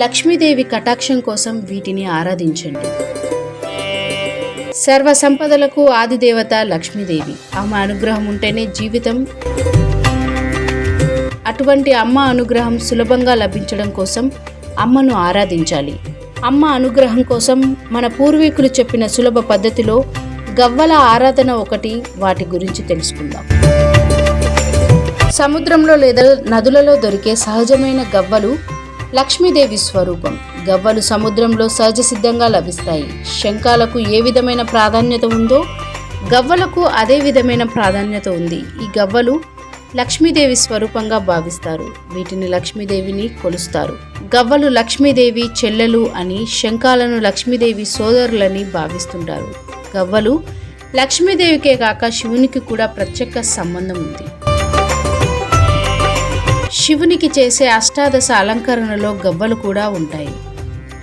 లక్ష్మీదేవి కటాక్షం కోసం వీటిని ఆరాధించండి. సర్వ సంపదలకు ఆదిదేవత లక్ష్మీదేవి. ఆమె అనుగ్రహం ఉంటేనే జీవితం. అటువంటి అమ్మ అనుగ్రహం సులభంగా లభించడం కోసం అమ్మను ఆరాధించాలి. అమ్మ అనుగ్రహం కోసం మన పూర్వీకులు చెప్పిన సులభ పద్ధతిలో గవ్వల ఆరాధన ఒకటి వాటి గురించి తెలుసుకుందాం. సముద్రంలో లేదా నదులలో దొరికే సహజమైన గవ్వలు లక్ష్మీదేవి స్వరూపం. గవ్వలు సముద్రంలో సహజ సిద్ధంగా లభిస్తాయి. శంఖాలకు ఏ విధమైన ప్రాధాన్యత ఉందో గవ్వలకు అదే విధమైన ప్రాధాన్యత ఉంది. ఈ గవ్వలు లక్ష్మీదేవి స్వరూపంగా భావిస్తారు. వీటిని లక్ష్మీదేవిని కొలుస్తారు. గవ్వలు లక్ష్మీదేవి చెల్లెలు అని శంఖాలను లక్ష్మీదేవి సోదరులని భావిస్తుంటారు. గవ్వలు లక్ష్మీదేవికే కాక శివునికి కూడా ప్రత్యేక సంబంధం ఉంది. శివునికి చేసే అష్టాదశ అలంకరణలో గబ్బలు కూడా ఉంటాయి.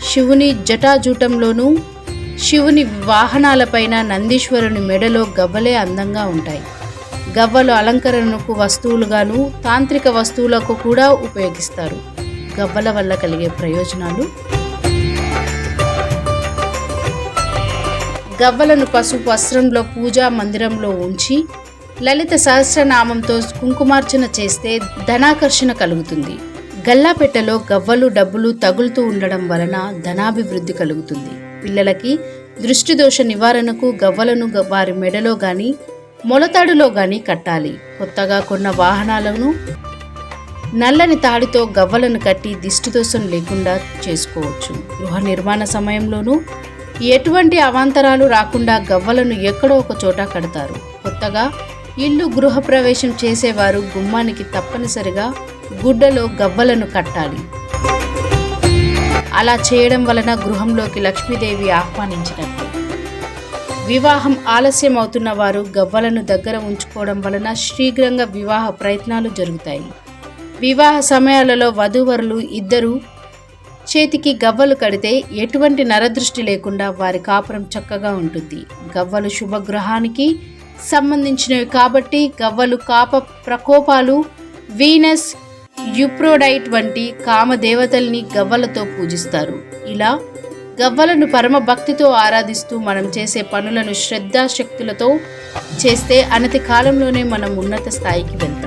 శివుని జటాజూటంలోనూ శివుని వాహనాలపైన నందీశ్వరుని మెడలో గవ్వలే అందంగా ఉంటాయి. గవ్వలు అలంకరణకు వస్తువులుగాను తాంత్రిక వస్తువులకు కూడా ఉపయోగిస్తారు. గవ్వల వల్ల కలిగే ప్రయోజనాలు? గవ్వలను పసుపు వస్త్రంలో పూజా మందిరంలో ఉంచి లలిత సహస్రనామంతో కుంకుమార్చన చేస్తే ధనాకర్షణ కలుగుతుంది. గల్లాపెట్టలో గవ్వలు డబ్బులు తగులుతూ ఉండడం వలన ధనాభివృద్ధి కలుగుతుంది. పిల్లలకి దృష్టి దోష నివారణకు గవ్వలను వారి మెడలో గాని మొలతాడులో గాని కట్టాలి. కొత్తగా కొన్న వాహనాలను నల్లని తాడితో గవ్వలను కట్టి దిష్టి దోషం లేకుండా చేసుకోవచ్చు. గృహ నిర్మాణ సమయంలోనూ ఎటువంటి అవాంతరాలు రాకుండా గవ్వలను ఎక్కడో ఒక చోట కడతారు. కొత్తగా ఇల్లు గృహప్రవేశం చేసేవారు గుమ్మానికి తప్పనిసరిగా గుడ్డలో గవ్వలను కట్టాలి. అలా చేయడం వలన గృహంలోకి లక్ష్మీదేవి ఆహ్వానించినట్టు. వివాహం ఆలస్యం అవుతున్న వారు గవ్వలను దగ్గర ఉంచుకోవడం వలన శీఘ్రంగా వివాహ ప్రయత్నాలు జరుగుతాయి. వివాహ సమయాలలో వధూవరులు ఇద్దరు చేతికి గవ్వలు కడితే ఎటువంటి నరదృష్టి లేకుండా వారి కాపురం చక్కగా ఉంటుంది. గవ్వలు శుభగ్రహానికి సంబంధించినవి కాబట్టి గవ్వలు కాప ప్రకోపాలు వీనస్ యుప్రోడైట్ వంటి కామదేవతల్ని గవ్వలతో పూజిస్తారు. ఇలా గవ్వలను పరమ భక్తితో ఆరాధిస్తూ మనం చేసే పనులను శ్రద్ధాశక్తులతో చేస్తే అనతి కాలంలోనే మనం ఉన్నత స్థాయికి వెళ్తాం.